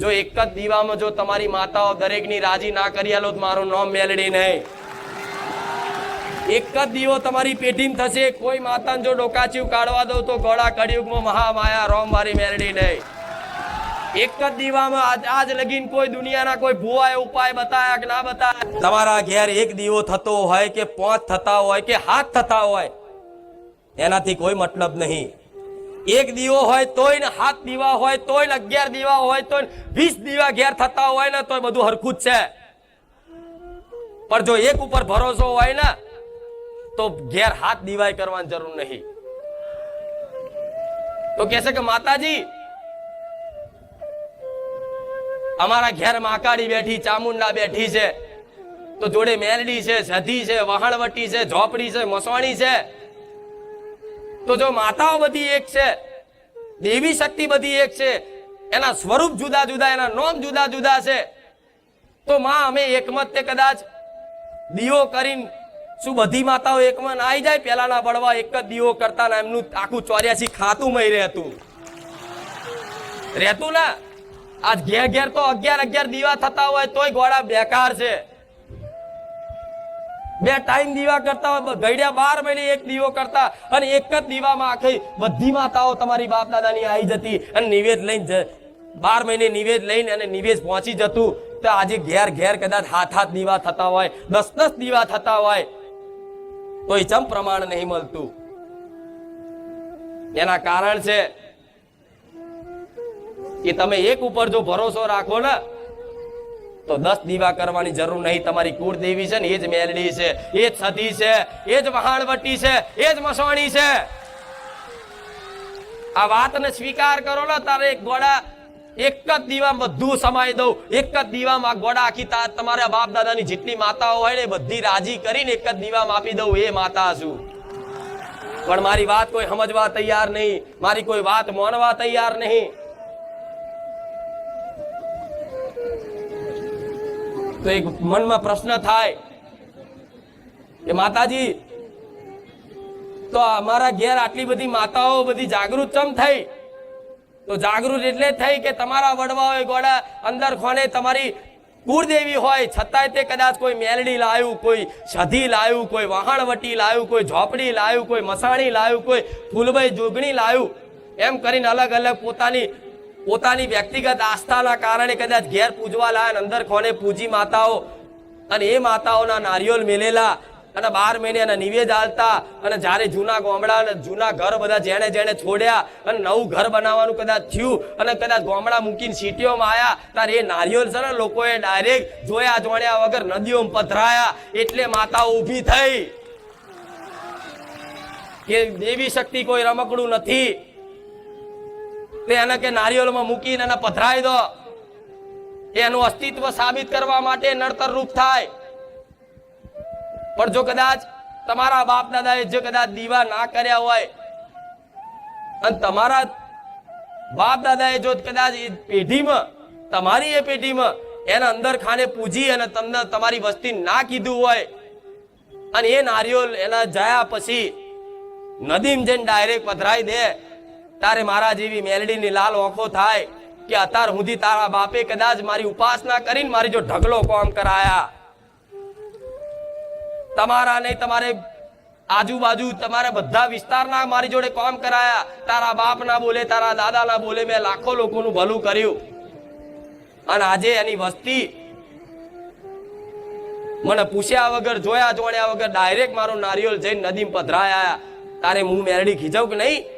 જો એક જ દીવામાં જો તમારી માતાઓ દરેકની રાજી ના કરી આલો તો મારું નામ મેલડી નહીં. એક જ દીવો તમારી પેઢીમાં થશે. કોઈ માતાને જો ડોકાચીવ કાઢવા દઉં તો ગોળા કળિયુગમાં મહામાયા રોમ મારી મેલડી નહીં. એક જ દીવામાં આજ લગીન કોઈ દુનિયાના કોઈ ભુવાએ ઉપાય બતાયા કે ના બતાયા? તમારા ઘેર એક દીવો થતો હોય કે પાંચ થતા હોય કે હાથ થતા હોય? એનાથી કોઈ મતલબ નહીં. એક દીવો હોય તોય ને હાથ દીવા હોય તોય ને અગિયાર દીવા હોય તોય વીસ દીવા ઘેર થતા હોય ને તોય બધું હરખું જ છે. પણ જો એક ઉપર ભરોસો હોય ને, તો ઘેર હાથ દીવાય કરવાની જરૂર નહીં. તો કહેશે કે માતાજી, અમારા ઘેર માકાડી બેઠી, ચામુંડા બેઠી છે. તો જોડે મેલડી છે, સધી છે, વહાણવટી છે, ઝોપડી છે મસવાણી છે. તો જો માતાઓ બધી એક છે, દેવી શક્તિ બધી એક છે, એના સ્વરૂપ જુદા જુદા, એના નોમ જુદા જુદા છે, તો માં અમે એકમત તે કદાચ દીવો કરીને શું બધી માતાઓ એકમાં આવી જાય? પેલાના બળવા એક જ દીવો કરતા ને એમનું આખું ચોર્યાસી ખાતું મય રહેતું. રહેતું ના? આજ ઘેર ઘેર તો અગિયાર અગિયાર દીવા થતા હોય, તોય ગોળા બેકાર છે. બે ટાઈમ દીવા કરતા ગઈડ્યા બાર મહિને એક દીવો કરતા અને એક જ દીવામાં આખી બધી માતાઓ તમારી બાપ દાદાની આવી જતી અને નિવેદ લઈને બાર મહિને નિવેદ લઈને અને નિવેદ પહોંચી જતું. તો આજે ઘેર ઘેર કદાચ હાથ હાથ દીવા થતા હોય, દસ દસ દીવા થતા હોય તો એ ચમ પ્રમાણ નહીં મળતું? એના કારણ છે કે તમે એક ઉપર જો ભરોસો રાખો ને તો દસ દીવા કરવાની જરૂર નહીં. તમારી કુળદેવી છે ને, એ જ મેલડી છે, એ જ સતી છે, એ જ વહાણવટી છે, એ જ મસવાણી છે. આ વાતને સ્વીકાર કરો ને, તારે એક ગોળા, એક જ દીવામાં બધું સમાઈ દઉં. એક જ દીવામાં ગોળા આખી તમારા બાપ દાદાની જેટલી માતાઓ હોય ને બધી રાજી કરીને એક જ દીવામાં આપી દઉં, એ માતા છું. પણ મારી વાત કોઈ સમજવા તૈયાર નહીં. મારી કોઈ વાત માનવા તૈયાર નહીં. તો એક મનમાં પ્રશ્ન થાય કે માતાજી, તો અમારા ઘેર આટલી બધી માતાઓ બધી જાગૃત ચમ થઈ? તો જાગૃત એટલે થઈ કે તમારા વડવાઓએ ગોળા અંદર ખોને તમારી કુળદેવી હોય, છતાંય તે કદાચ કોઈ મેલડી લાવ્યું કોઈ સધી લાવ્યું કોઈ વહાણવટી લાવ્યું કોઈ ઝોપડી લાવ્યું કોઈ મસાણી લાવ્યું કોઈ ફૂલભાઈ જોગણી લાવ્યું એમ કરીને અલગ અલગ પોતાની પોતાની વ્યક્તિગત આસ્થાના કારણે કદાચ ઘેર પૂજવા લાયા અંદર ખોને પૂજી માતાઓ અને એ માતાઓના નારિયોલ મેલેલા અને બાર મહિને એના નિવેદ આલતા અને જ્યારે જૂના ગામડા અને જૂના ઘર બધા જેણે જેણે છોડ્યા અને નવું ઘર બનાવવાનું કદાચ થયું અને કદાચ ગામડા મૂકીને સિટીઓમાં આવ્યા ત્યારે એ નારિયોલ છે ને લોકોએ ડાયરેક્ટ જોયા જોણ્યા વગર નદીઓમાં પધરાયા, એટલે માતાઓ ઊભી થઈ. કે દેવી શક્તિ કોઈ રમકડું નથી. એને કે નારિયેળમાં મૂકીને એને પધરાઈ દો. એનું અસ્તિત્વ સાબિત કરવા માટે નડતર રૂપ થાય. પણ જો કદાચ તમારા બાપ દાદાએ જો કદાચ દીવા ના કર્યા હોય, અને તમારા બાપ દાદાએ જો કદાચ એ પેઢીમાં, તમારી એ પેઢીમાં એના અંદર ખાને પૂજી અને તમને તમારી વસ્તી ના કીધું હોય, અને એ નારિયોલ એના જયા પછી નદીમ જઈને ડાયરેક્ટ પધરાઈ દે તારે મારા જેવી મેલડીની લાલ ઓખો થાય કે અત્યાર સુધી તારા બાપે કદાચ મારી ઉપાસના કરીને મારી જો ઢગલો કોમ કરાયા. તમારા નહીં, તમારે આજુબાજુ તમારા બધા વિસ્તારના મારી જોડે કોમ કરાયા. તારા બાપ ના બોલે, તારા દાદા ના બોલે મેં લાખો લોકોનું ભલું કર્યું. અને આજે એની વસ્તી મને પૂછ્યા વગર, જોયા જોણ્યા વગર ડાયરેક્ટ મારું નારિયેળ જઈને નદીમાં પધરાયા. તારે હું મેરડી ખીચવ કે નહીં?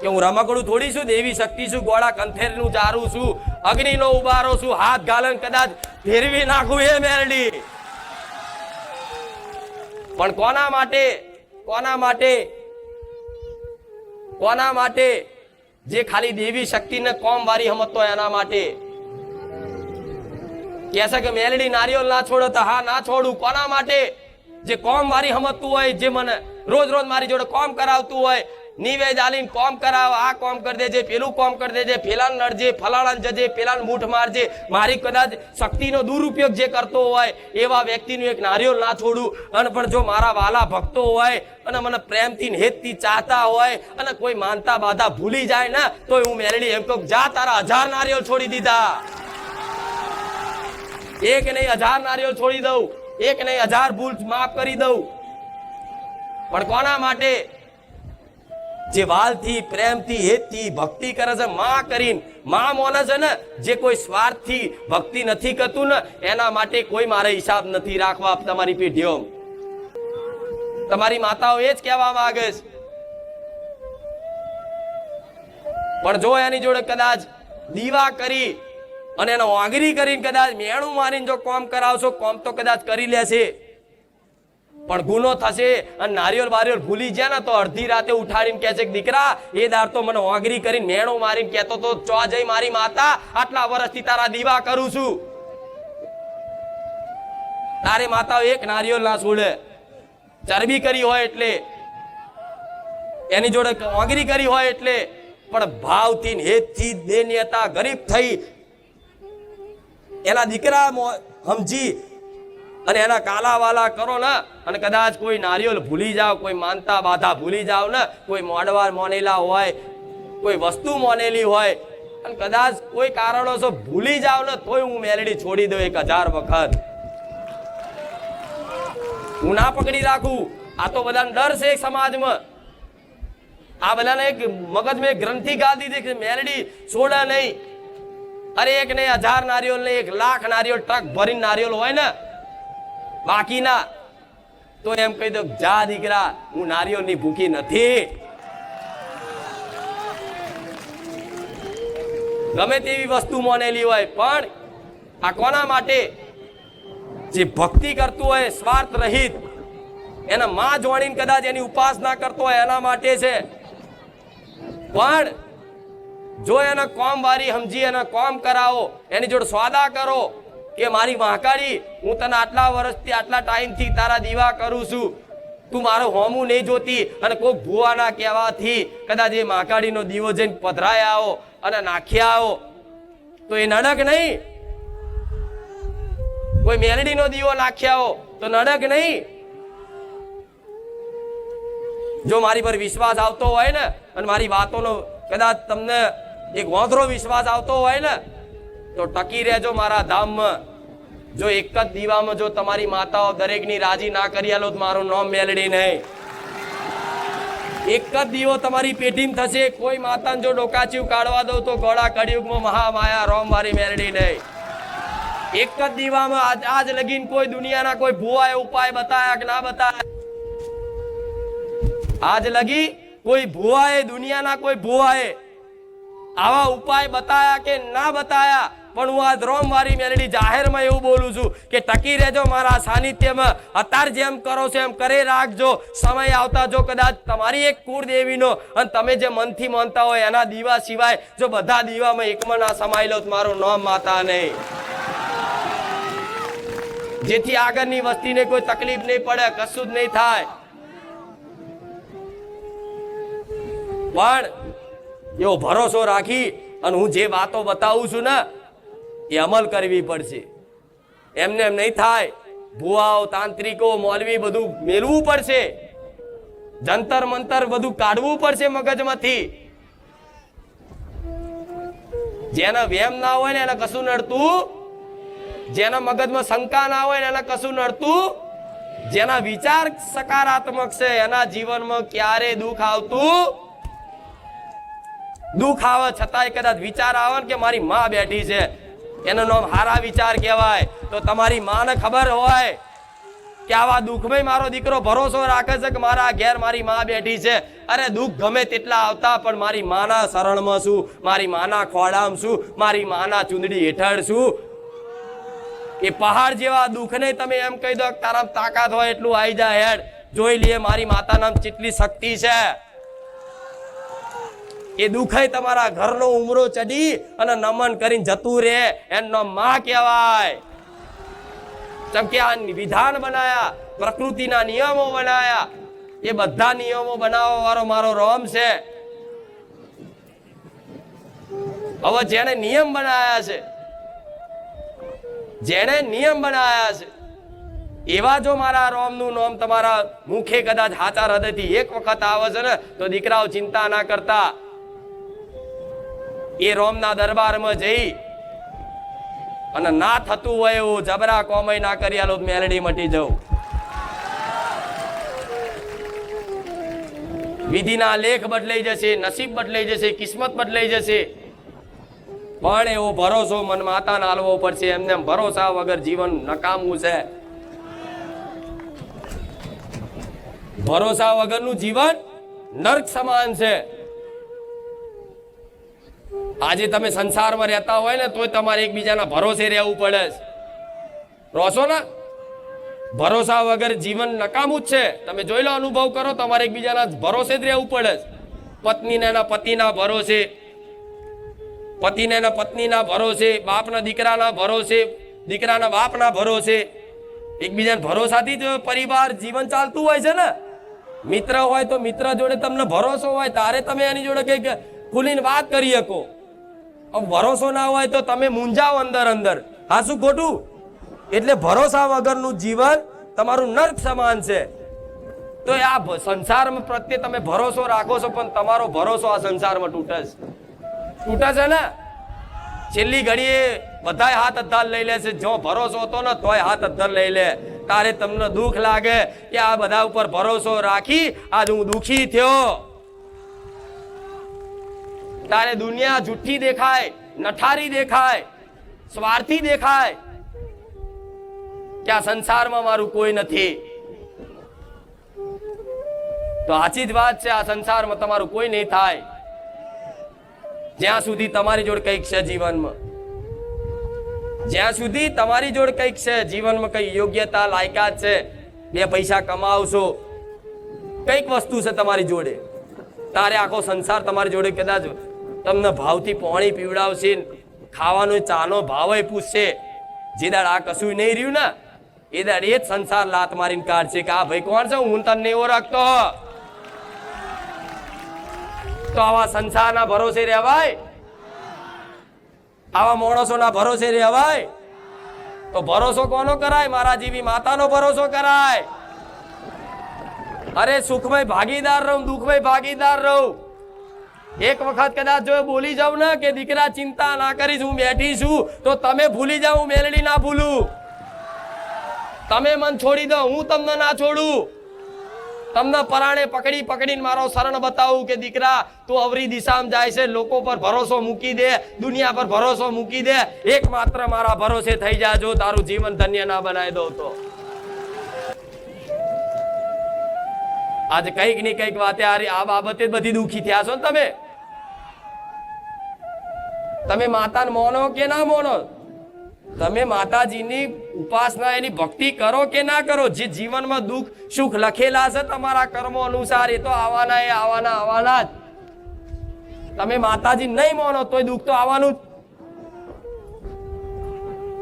કે હું રમકડું થોડી છું, દેવી શક્તિ છું, ગોળા કંથેરનું ચારું છું, અગ્નિનો ઉબારો છું, હાથ ગાલન કદાચ ફેરવી નાખું એ મેરડી. પણ કોના માટે કોના માટે કોના માટે જે ખાલી દેવી શક્તિને કોમ વારી હમતો એના માટે? કહેશે કે મેલડી નારિયેલ ના છોડો તો હા ના છોડું. કોના માટે? જે કોમ વારી હમતું હોય, જે મને રોજ રોજ મારી જોડે કોમ કરાવતું હોય નિવેદ આલીને કોમ કરાવ, આ કોમ કરી દેજે, પેલું કોમ કરી દેજે, ફેલાન નડજે, ફલાણાને જજે પેલાન મૂઠ મારજે. મારી કદાચ શક્તિનો દુરુપયોગ જે કરતો હોય, એવા વ્યક્તિનું એક નારિયોલ ના છોડું. અને પણ જો મારા વાલા ભક્તો હોય, અને મને પ્રેમથી હેતથી ચાહતા હોય, અને કોઈ માનતા બાધા ભૂલી જાય ને તો હું મેલડી એમ કહું જા તારા હજાર નારિયેળ છોડી દીધા. એક નહીં, હજાર નારિયેળ છોડી દઉં. એક નહીં, હજાર ભૂલ માફ કરી દઉં. પણ કોના માટે? જે વાલથી, પ્રેમથી, હેતથી ભક્તિ કરે છે, માં કરીને. માં મોને છે ને, જે કોઈ સ્વાર્થથી ભક્તિ નથી કરતું ને, એના માટે કોઈ મારે હિસાબ નથી રાખવા તમારી પેઢીઓ તમારી માતાઓ એ જ કહેવા માંગે છે. પણ જો એની જોડે કદાચ દીવા કરી અને એનો આંગરી કરીને કદાચ મેણું મારીને જો કોમ કરાવશો, કોમ તો કદાચ કરી લેશે. પણ ગુનો થશે અને નારિયેળ બારિયેળ ભૂલી જાય ને તો અડધી રાતે ઉઠાડીને કહે છે કે દીકરા, એ દાર તો મને ઓગરી કરીને મેણો મારીને કહેતો તો ચો જઈ મારી માતા, આટલા વર્ષથી તારા દીવા કરું છું. તારે માતા એક નારિયેળ ના છોડે. ચરબી કરી હોય એટલે, એની જોડે ઓગરી કરી હોય એટલે, પણ ભાવથી હેતથી દેન્યતા ગરીબ થઈ. એના દીકરા સમજી અને એના કાલાવાલા કરો ને. અને કદાચ કોઈ નારિયેલ ભૂલી જાવ કોઈ માનતા બાધા ભૂલી જાવ ને. કોઈ મોડવાર મોનેલા હોય, કોઈ વસ્તુ મોનેલી હોય. અને કદાચ કોઈ કારણોસર ભૂલી જાવ ને, તોય હું મેલડી છોડી દઉં એક હજાર વખત. હું ના પકડી રાખું. આ તો બધાને ડર છે એક સમાજમાં. આ બધાને એક મગજમાં એક ગ્રંથિ ગાળ દીધી કે મેલડી છોડે નહીં. અરે એક ને હજાર નારિયેલ ને એક લાખ નારિયેલ ટ્રક ભરીને નારિયેળ હોય ને. બાકીના તો એમ કહી દો જા દીકરા, હું નારીઓની ભૂખી નથી. ગમે તેવી વસ્તુ મોનેલી હોય, પણ આ કોના માટે? જે ભક્તિ કરતું હોય, સ્વાર્થ રહિત, એના માં જોડીને કદાચ એની ઉપાસના કરતો હોય, એના માટે છે. પણ જો એને કોમ વારી સમજી, એના કોમ કરાવો, એની જોડે સ્વાદા કરો કે મારી મહાકાળી, હું તને આટલા વર્ષથી, આટલા ટાઈમથી તારા દીવા કરું છું. તું મારો હોમું નહીં જોતી અને કોઈક ભુવાના કહેવાથી કદાચ એ મહાકાળીનો દીવો જઈને પધરાય આવો અને નાખ્યા આવો. તો એ નડક નહીં. કોઈ મેલડીનો દીવો નાખ્યા આવો, તો નડક નહીં. જો મારી પર વિશ્વાસ આવતો હોય ને, અને મારી વાતોનો કદાચ તમને એક વાંધરો વિશ્વાસ આવતો હોય ને તો ટકી રહેજો મારા ધામમાં. જો એક જ દીવામાં જો તમારી માતાઓ દરેકની રાજી ના કરી આલો મારું નામ મેલડી નહીં. એક જ દીવો તમારી પેઢીમ થશે. કોઈ માતાને જો ડોકાચ્યું કાઢવા દઉં તો ગોળા કળિયુગમાં મહામાયા રોમ મારી મેલડી નહીં. એક જ દીવામાં આજ આજ લગીન કોઈ દુનિયાના કોઈ ભુવાએ ઉપાય બતાયા કે ના બતાયા? આજ લગી કોઈ ભુવાએ, દુનિયાના કોઈ ભુવાએ આવા ઉપાય બતાયા કે ના બતાયા? પણ હું આ રોમવારી મેલડી જાહેરમાં એવું બોલું છું કે ટકી રહેજો મારા સાનિધ્યમાં. અત્યારે જેમ કરો છો એમ કરે રાખજો. સમય આવતા જો કદાચ તમારી એક કુળદેવીનો અને તમે જે મનથી માનતા હોય એના દીવા સિવાય જો બધા દીવામાં એકમાં ના સમાઈ લો મારું નામ માતા નહીં. જેથી આગળની વસ્તીને કોઈ તકલીફ નહીં પડે, કશું જ નહીં થાય. પણ એવો ભરોસો રાખી અને હું જે વાતો બતાવું છું ને એ અમલ કરવી પડશે. એમને એમ નહીં થાય, ભુવાઓ, તાંત્રિકો મોલવી બધું મેળવું પડશે. જંતર મંતર બધું કાઢવું પડશે મગજમાંથી. જેના વેમ ના હોય ને એને કશું નડતું, જેના મગજમાં શંકા ના હોય ને એને કશું નડતું, જેના વિચાર સકારાત્મક છે, એના જીવનમાં ક્યારે દુઃખ આવતું? દુઃખ આવે છતાંય કદાચ વિચાર આવે કે મારી માં બેઠી છે. એનું નામ હારા વિચાર કહેવાય. તો તમારી માને ખબર હોય કે આવા દુઃખમાં મારો દીકરો ભરોસો રાખે છે કે મારા ઘેર મારી માં બેઠી છે? અરે દુઃખ ગમે તેટલા આવતા, પણ મારી માના શરણમાં છું, મારી માના ખોડામાં છું, મારી માના ચૂંદડી હેઠળ છું. એ પહાડ જેવા દુઃખને તમે એમ કહી દો તારા તાકાત હોય એટલું આવી જાય હેડ. જોઈ લઈએ મારી માતાના ચેટલી શક્તિ છે. એ દુખાય તમારા ઘરનો ઉમરો ચડી અને નમન કરીને જતું રહે. એનો માં કહેવાય. જેમ કે આ વિધાન બનાયા, પ્રકૃતિના નિયમો બનાયા. એ બધા નિયમો બનાવવા વાળો મારો રોમ છે. હવે જેને નિયમ બનાયા છે જેને નિયમ બનાયા છે, એવા જો મારા રોમનું નોમ તમારા મુખે કદાચ હાચા હૃદયથી એક વખત આવે છે ને, તો દીકરાઓ ચિંતા ના કરતા. એ રોમના દરબારમાં જઈ અને ના થતું હોય એવું જબરા કોમય ના કરી આલો, મેલડી મટી જવું વિધિના લેખ બદલાઈ જશે, નસીબ બદલાઈ જશે, કિસ્મત બદલાઈ જશે. પણ એવો ભરોસો મન માતાને આલવો પડશે, એમને ભરોસા વગર જીવન નકામું છે. ભરોસા વગરનું જીવન નર્ક સમાન છે. આજે તમે સંસારમાં રહેતા હોય ને, તોય તમારે એકબીજાના ભરોસે રહેવું પડે છે. રોશો ને? ભરોસા વગર જીવન નકામું જ છે. તમે જોઈ લો, અનુભવ કરો, તમારે એકબીજાના ભરોસે જ રહેવું પડે છે. પત્નીને એના પતિના ભરોસે, પતિને એના પત્નીના ભરોસે, બાપના દીકરાના ભરોસે, દીકરાના બાપના ભરોસે. એકબીજાના ભરોસાથી જ પરિવાર જીવન ચાલતું હોય છે ને. મિત્ર હોય તો મિત્ર જોડે તમને ભરોસો હોય, તારે તમે એની જોડે કંઈક ખુલીને વાત કરી શકો. ભરોસો ના હોય તો તમે મૂંઝાઓ અંદર અંદર. હા, શું ખોટું? એટલે ભરોસા વગરનું જીવન તમારું નર્ક સમાન છે. તો આ સંસારમાં પ્રત્યે તમે ભરોસો રાખો છો, પણ તમારો ભરોસો આ સંસારમાં તૂટે છે. તૂટે છે ને? છેલ્લી ઘડીએ બધાય હાથ અદ્ધાર લઈ લે છે. જો ભરોસો હતો ને, તોય હાથ અદ્ધાર લઈ લે. તારે તમને દુઃખ લાગે કે આ બધા ઉપર ભરોસો રાખી આજ હું દુઃખી થયો. તારે દુનિયા જુઠ્ઠી દેખાય, નઠારી દેખાય, સ્વાર્થી દેખાય. કે આ સંસારમાં મારું કોઈ નથી. તો સાચી જ વાત છે, આ સંસારમાં તમારું કોઈ નહીં થાય. જ્યાં સુધી તમારી જોડે કંઈક છે જીવનમાં. જ્યાં સુધી તમારી જોડે કંઈક છે જીવનમાં કઈ યોગ્યતા, લાયકાત છે, બે પૈસા કમાવશો, કંઈક વસ્તુ છે તમારી જોડે. તારે આખો સંસાર તમારી જોડે કદાચ તમને ભાવથી પાણી પીવડાવશે ખાવાનો ચાનો ભાવ પૂછશે. જે દાડ આ કશું નહીં રહ્યું ને, એ દાડ એ જ સંસાર લાત મારીને કાઢશે કે આ ભાઈ કોણ છે? હું તમને નહીં રાખતો. તો આવા સંસારના ભરોસે રહેવાય આવા માણસોના ભરોસે રહેવાય તો ભરોસો કોનો કરાય? મારા જેવી માતાનો ભરોસો કરાય. અરે સુખમય ભાગીદાર રહું, દુઃખમય ભાગીદાર રહું. એક વખત કદાચ જો બોલી જાવ ને કે દીકરા ચિંતા ના કરીશ હું બેઠી છું, તો તમે ભૂલી હું મેલડી ના ભૂલું. તમે મન છોડી દો, હું તમને ના છોડું. તમને પરાણે પકડી પકડીને મારો શરણ બતાવું કે દીકરા, તું અવરી દિશામાં જાય છે, લોકો પર ભરોસો મૂકી દે, દુનિયા પર ભરોસો મૂકી દે. એકમાત્ર મારા ભરોસે થઈ જાજો તારું જીવન ધન્ય ના બનાવી દઉં તો. આજે કંઈકની કંઈક વાતે આ બાબતે બધી દુખી થયા છો તમે? તમે માતાને મોનો કે ના મોનો? તમે માતાજીની ઉપાસના એની ભક્તિ કરો કે ના કરો? જે જીવનમાં દુઃખ, સુખ લખેલા છે તમારા કર્મો અનુસાર, એ તો આવવાના, એ આવવાના આવવાના જ. તમે માતાજી નહીં મોનો, તોય દુઃખ તો આવવાનું જ.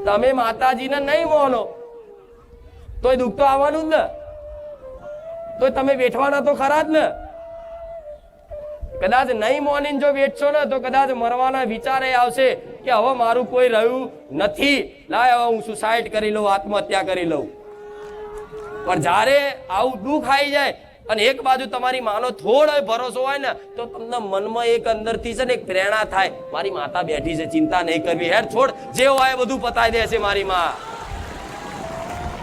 તમે માતાજીને નહીં મોનો, તોય દુઃખ તો આવવાનું જ ને. તોય તમે બેઠવાના તો ખરા જ ને. કદાચ નહીં મોનીને જો વેઠશો ને, તો કદાચ મરવાના વિચારે આવશે કે હવે મારું કોઈ રહ્યું નથી. લાય હવે હું સુસાઇડ કરી લઉં, આત્મહત્યા કરી લઉં. પણ જ્યારે આવું દુઃખ આવી જાય અને એક બાજુ તમારી માનો થોડો ભરોસો હોય ને, તો તમને મનમાં એક અંદરથી છે ને એક પ્રેરણા થાય. મારી માતા બેઠી છે, ચિંતા નહીં કરવી. હેર છોડ, જે હોય બધું પતાઈ દેશે મારી માં.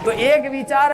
તો એક વિચાર